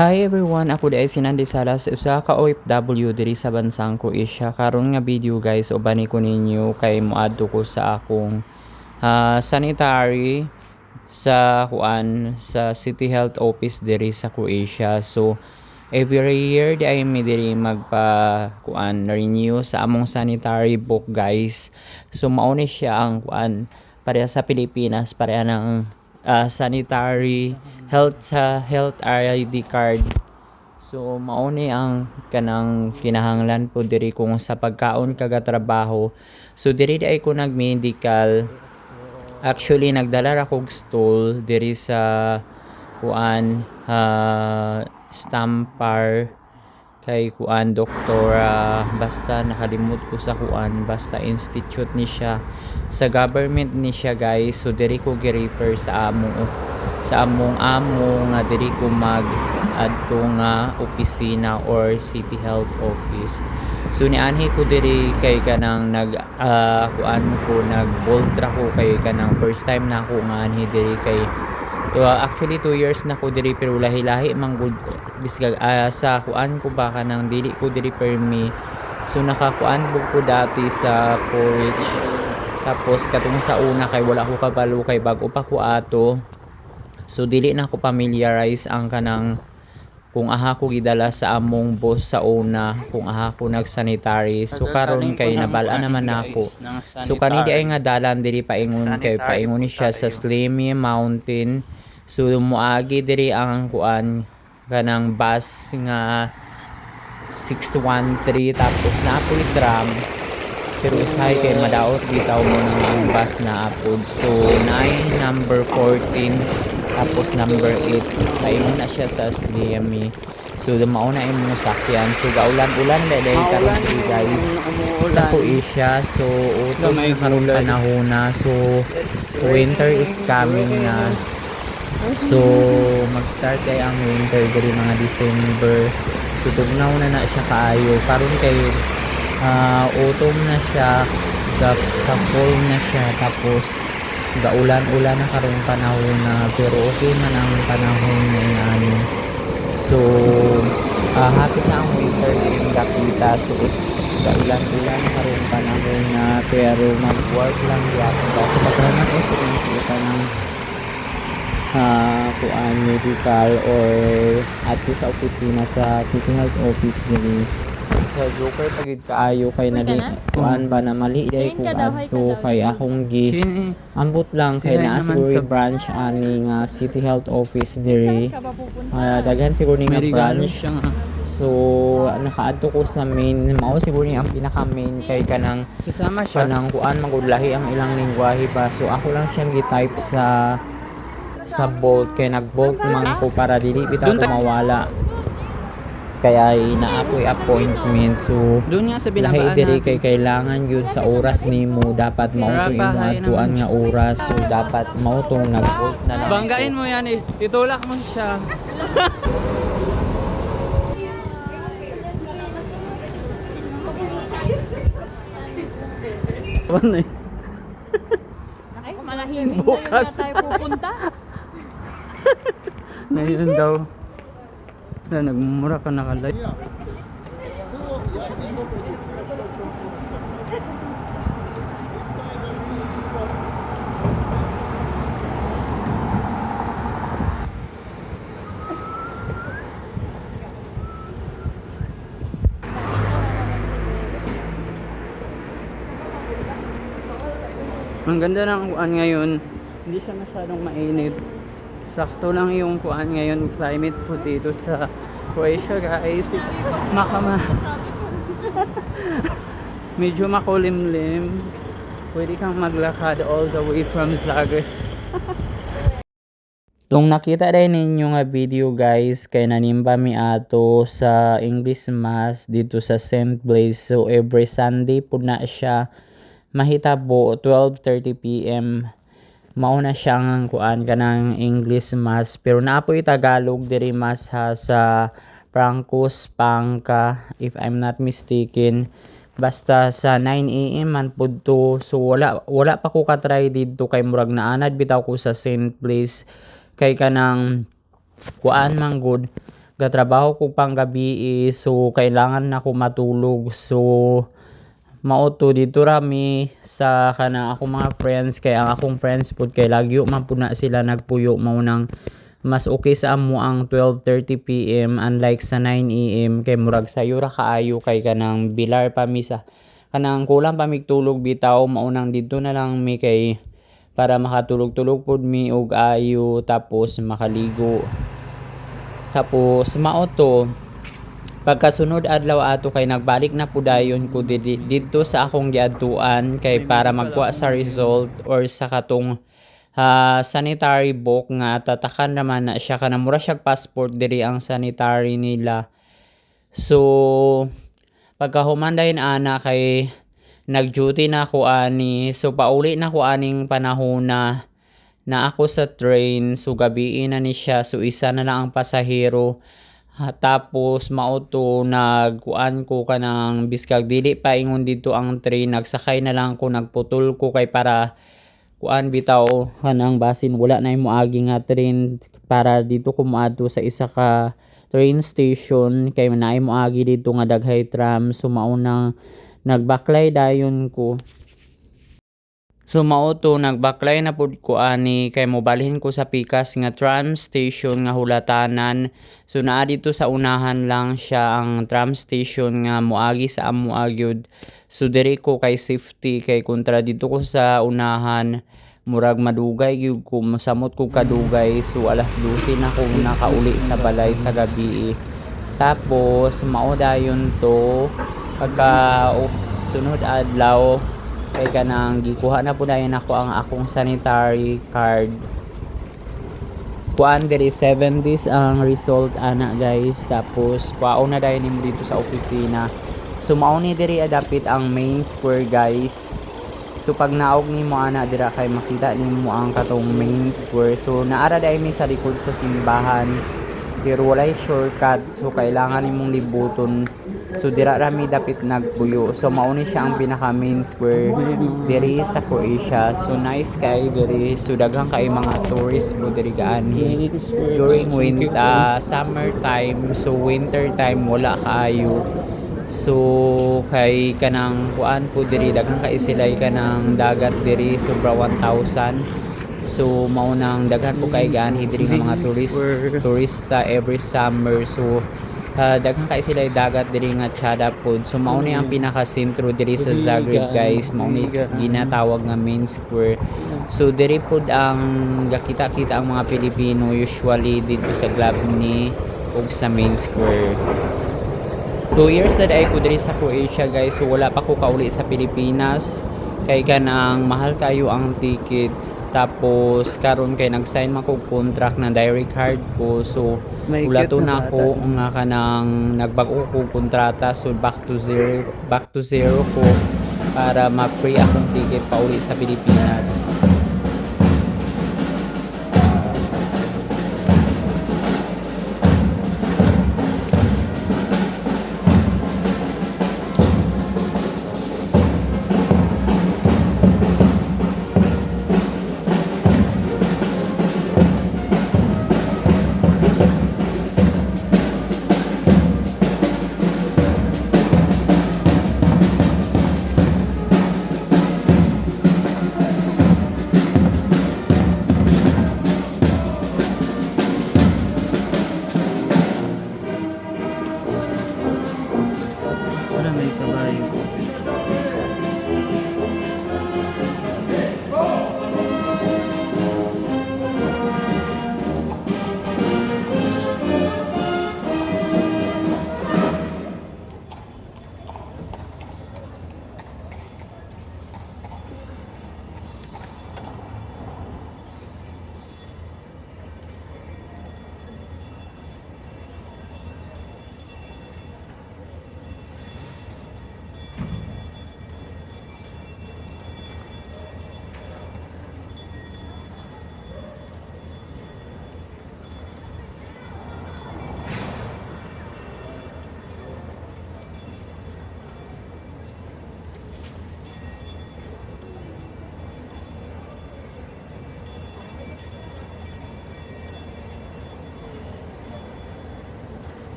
Hi everyone, ako di ay sinandi salas usa ka OFW diri sa bansang Croatia. Karon nga video guys, ubani ko ninyo kay moadto ko sa akong ah, sanitary sa kuan sa City Health Office diri sa Croatia. So every year di ay mi diri magpa kuan renew sa among sanitary book guys. So mao siya ang kuan pareha sa Pilipinas pareha ng ah, sanitary health sa health ID card. So mao ni ang kanang kinahanglan po diri kung sa pagkaon kaga trabaho. So diri di ay ko nag medical Actually, nagdala ra kog stool diri sa kuan uh, stampar. Kay kuan doktora basta nakalimot ko sa kuan basta institute ni siya. Sa government ni siya guys. So diri ko gi-refer sa among sa among amo nga diri ko mag adto nga opisina or city health office so nianhi ko diri kay kanang nag ah, kuan ko nag bolt ra ko kay kanang first time na ako nga anhi diri kay So, actually, two years na ko diri pero lahi-lahi mang good bisga ah, sa kuan ko ba ka nang dili ko diri permi. So nakakuan ko dati sa college. Tapos katong sa una kay wala ko kabalo kay bago pa ko ato. So dili na ko familiarize ang kanang kung aha ko gidala sa among boss sa una kung aha ko nag-sanitary. So karon kay nabala naman ako. so kani di ay nga dalan diri paingon kay paingon siya sa Slimy Mountain. So muagi diri ang kuan kanang bus nga 613 tapos naapoy tram. Pero usahay kay madaot bitaw mo ang bus na apod. So 9 number 14 tapos number 8 paingon na siya sa Slimy so mauna imong sakyan. So gaulan-ulan na dahil karon diri guys sa Croatia. So utong Gamay karon ulan. panahon na. So winter is coming na. So mag-start kay ang winter diri mga December. So tugnaw na na siya kaayo. Karon kay ah, autumn na siya. Sa fall na siya. Tapos gaulan-ulan na karong panahon na pero okay man ang panahon na ano so ah, hapit na ang winter din nakita so gaulan-ulan karong panahon na pero mag-work lang yapon ka so pagkahanan ko sa kita ng ah kuan medical or ato sa opisina sa City Health Office diri sa Joker pagid kaayo kay na di kuan ba na mali? Day ka adto kay akong gi ambot lang kay naa siguro branch ani nga City Health Office diri. Ba? Ah, daghan siguro ni nga branch. so nakaadto ko sa main mao siguro ni ang pinaka main kay kanang Sasama siya. kanang kuan magudlahi ang ilang lingwahe pa so ako lang siyang gi-type sa sa bolt. Kay nag-bolt man ko para dili bitaw ko mawala kaya na ako'y appointment so Doon nga sa lahi bilabaan diri kay kailangan yun sa oras nimo dapat Rapa, imo atuan nga oras so dapat mao tong nag-bolt na lang Banggain mo yan eh. Itulak mo siya. Ano eh? Ay, malahimik yun na tayo pupunta. Ngayon daw. Na nagmumura ka nakalay. Ang ganda ng kuan ngayon. Hindi siya masyadong mainit. Sakto lang yung kuan ngayon climate po dito sa Croatia guys. Makama. Medyo makulimlim. Pwede kang maglakad all the way from Zagreb. Kung nakita rin ninyo nga video guys, kay nanimba mi ato sa English Mass dito sa St. Blaise. So every Sunday po na siya mahitabo 12:30 PM. Mao na siyang kuan kanang English Mass pero naapoy Tagalog diri mas ha sa Francos Pangka if I'm not mistaken. Basta sa 9 AM man pud to. So wala wala pa ko ka-try dito kay murag naanad bitaw ko sa St. Place kay kanang kuan man good gatrabaho ko pang gabi eh, so kailangan na ko matulog so mauto dito rami. Sa kana akong mga friends. Kay ang akong friends pud kay lagyo man pud na sila nagpuyo mao nang mas okay sa amo ang 12:30 PM unlike sa 9 AM kay murag sayo ra kaayo kay kanang bilar pa mi sa kanang kulang pa mig tulog bitaw maunang dito na lang mi kay para makatulog-tulog pod mi og ayo tapos makaligo. Tapos mao to pagkasunod adlaw ato kay nagbalik na pudayon ko didi, dito sa akong giadtuan kay para magkuha sa result or sa katong ah, sanitary book nga tatakan naman na siya. Kana mura siya passport diri ang sanitary nila. So pagkahumandahin ana kay nag-duty na ako ani so pauli na ko aning panahon na na ako sa train. So gabiin na ni siya. So isa na lang ang pasahero Ha, tapos mauto nagkuan ko kanang biskag. Dili pa ingon dito ang train nagsakay na lang ko nagputol ko kay para kuan bitaw. Kanang basin wala na yung moagi nga train para dito ko moadto sa isa ka train station. Kay naay moagi dito nga daghay tram so maunang nagbaklay dayon ko So mauto nagbaklay na pud ko ani kay mobalhin ko sa pikas nga tram station nga hulatanan. So naa dito sa unahan lang siya ang tram station nga moagi sa amo agyud. So diri ko kay safety kay kontra dito ko sa unahan murag madugay gyud ko masamot ko kadugay so alas 12 na ko nakauli sa balay sa gabi. Tapos mao dayon to pagka oh, sunod adlaw kay kanang gikuha na po dayon ako ang akong sanitary card. Kuan diri 7 days ang result ana guys. Tapos kuaon na dayon nimo dito sa opisina. So mao ni diri adapit ang main square guys. So pag naog nimo ana dira kay makita nimo ang katong main square. So naara dayon mi sa likod sa simbahan. Pero walay shortcut. So kailangan nimong libuton so dira rami dapit nagbuyo. So mauni siya ang pinaka main square diri sa Croatia. So nice kay diri. So daghang kay mga tourist mo diri gaani during winter summer time so winter time wala kaayo so kay kanang kuan po diri daghang kay silay kanang dagat diri sobra 1,000 So mao nang daghan po kay gaanhi diri nga mga tourist turista every summer. So daghan kay sila dagat diri nga Chada pod. So mao ni ang pinaka sentro diri sa Zagreb guys. Mao ni ginatawag nga main square. So diri pod ang gakita-kita ang mga Pilipino usually dito sa Glavni ug sa main square. Two years na dahil ko diri sa Croatia guys. So wala pa ko kauli sa Pilipinas. Kay kanang mahal kayo ang ticket. Tapos karon kay nag-sign man ko contract na direct card ko. So May ulato cute na ako nga kanang nagbago ko kontrata so back to zero back to zero ko para ma-free akong ticket pa uli sa Pilipinas.